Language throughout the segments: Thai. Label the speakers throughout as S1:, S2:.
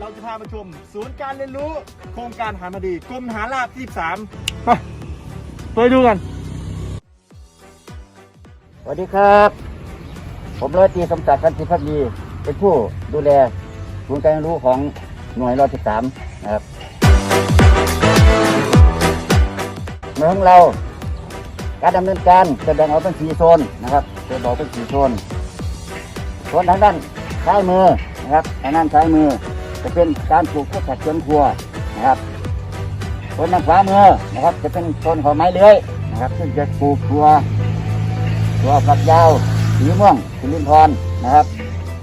S1: พามาชมศูนย์การเรียนรู้ โครงการหามาดีกรมทหารราบที่3
S2: ไปไปดูกัน
S3: สวัสดีครับ ผมร้อยตรีสมศักดิ์กันติพักดีเป็นผู้ดูแลศูนย์การเรียนรู้ของหน่วยรอที่สามนะครับเมืองเราการดำเนินการจะแบ่งออกเป็นสี่โซนนะครับจะบอกเป็นสี่โซนโซนทางด้านซ้ายมือนะครับทางด้านซ้ายมือ จะเป็นการปลูกพืชผักสวนครัวนะครับโซนทางขวามือนะครับ จะเป็นโซนของไม้เลื้อยนะครับ ซึ่งจะปลูกครัวตัวฝักยาวสีม่วงสีลินทรนะครับ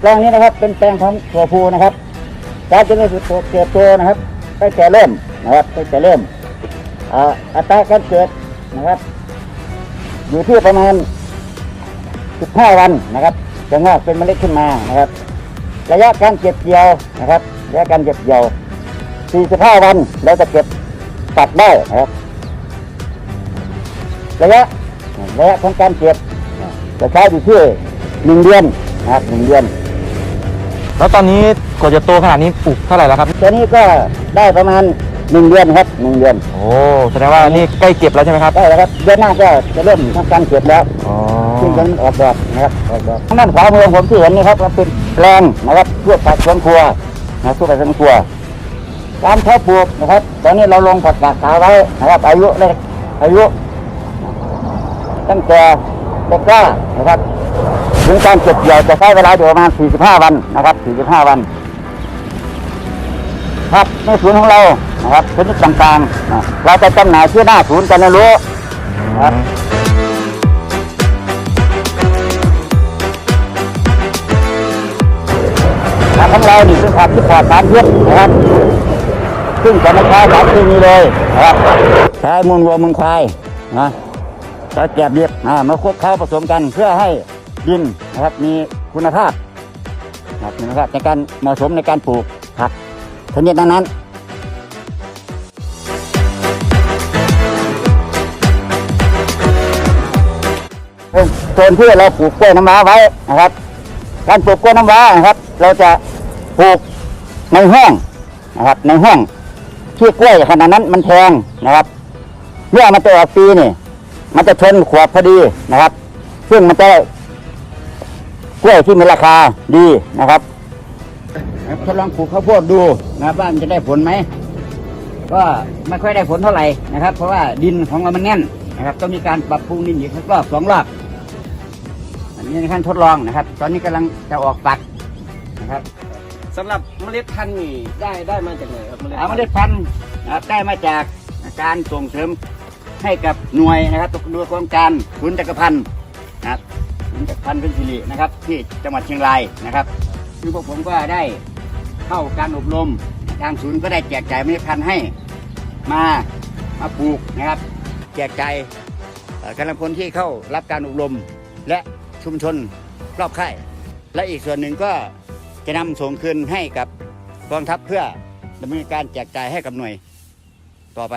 S3: แปลงนี้นะครับเป็นแปลงของถั่วพูนะครับการเจริญเติบโตเติบโตนะครับตั้งแต่เริ่มนะครับตั้งแต่เริ่มอ่าอัตราการเกิดนะครับ อยู่ที่ประมาณ 15 วันนะครับจะงอกเป็นเมล็ดขึ้นมานะครับ ระยะการเก็บเกี่ยวนะครับ ระยะการเก็บเกี่ยว 45 วันเราจะเก็บตัดได้นะครับ ระยะระยะของการเก็บจะใช้อยู่ที่หนึ่งเดือนนะครับหนึ่งเดือน
S2: แล้วตอนนี้กว่าจะโตขนาดนี้ปลูกเท่าไหร่แล้วครับ
S3: ตัวนี้ก็ได้ประมาณหนึ่งเดือนครับหนึ่งเดือน
S2: โอ้แสดงว่านี่ใกล้เก็บแล้วใช่ไหมครับ
S3: ได้แล้วครับเดือนหน้าก็จะเริ่มทำการเก็บแล้ว
S2: อ๋อ
S3: ซึ่งจะออกดอกนะครับออกดอกทางด้านขวามือผมที่เห็นนี่ครับมันเป็นแปลงนะครับเพื่อผักสวนครัว นะครับเพื่อผักสวนครัวการเพาะปลูกนะครับ ตอนนี้เราลงผักกาดขาวไว้นะครับ อายุแรกอายุ ตั้งแต่เด็กกล้านะครับถึงการเก็บเกี่ยวจะใช้เวลาอยู่ประมาณ 45 วันนะครับ 45 วัน ครับในศูนย์ของเรานะครับชนิดต่างๆเราจะจำหน่ายที่หน้าศูนย์การเรียนรู้นะครับ ผักของเรานี่เป็นผักที่ปลอดสารพิษนะครับ ซึ่งจะไม่ใช้สารเคมีเลยนะครับใช้มูลวัวมูลควายนะใช้แกบเดียบอ่ามาคลุกเคล้าผสมกันเพื่อให้ดินนะครับมีคุณภาพนะครับในการเหมาะสมในการปลูกผักชนิดนั้นๆเป็นโซนที่เราปลูกกล้วยน้ำว้าไว้นะครับ การปลูกกล้วยน้ำว้านะครับ เราจะปลูกในห้องนะครับ ในห้องที่กล้วยขนาดนั้นมันแพงนะครับเมื่อมันจะออกปีนี่ มันจะชนขวบพอดีนะครับ ซึ่งมันจะกล้วยที่มีราคาดีนะครับทดลองปลูกข้าวโพดดูนะครับว่ามันจะได้ผลไหมก็ไม่ค่อยได้ผลเท่าไหร่นะครับ เพราะว่าดินของเรามันแน่นนะครับต้องมีการปรับปรุงดินอีกสักรอบสองรอบอันนี้ในขั้นทดลองนะครับ ตอนนี้กำลังจะออกฝัก นะครับ
S1: สำหรับเมล็ดพันธุ์นี่ได้ได้มาจากไหนครับเมล็ด
S3: เอา
S1: พัน
S3: เม
S1: ธุ์
S3: ล็ดพันธุ์นะครับได้มาจากการส่งเสริมให้กับหน่วยนะครับโดยโครงการศูนย์จักรพันธ์นะครับศูนย์จักรพันธ์เป็นสิรินะครับ ที่จังหวัดเชียงรายนะครับซึ่งพวกผมก็ได้เข้าการอบรมทางศูนย์ก็ได้แจกจ่ายเมล็ดพันธุ์ให้มามาปลูกนะครับ แจกจ่ายเอ่อกำลังพลที่เข้ารับการอบรมและชุมชนรอบค่ายและอีกส่วนหนึ่งก็ จะนำส่งคืนให้กับกองทัพเพื่อดำเนินการแจกจ่ายให้กับหน่วยต่อไป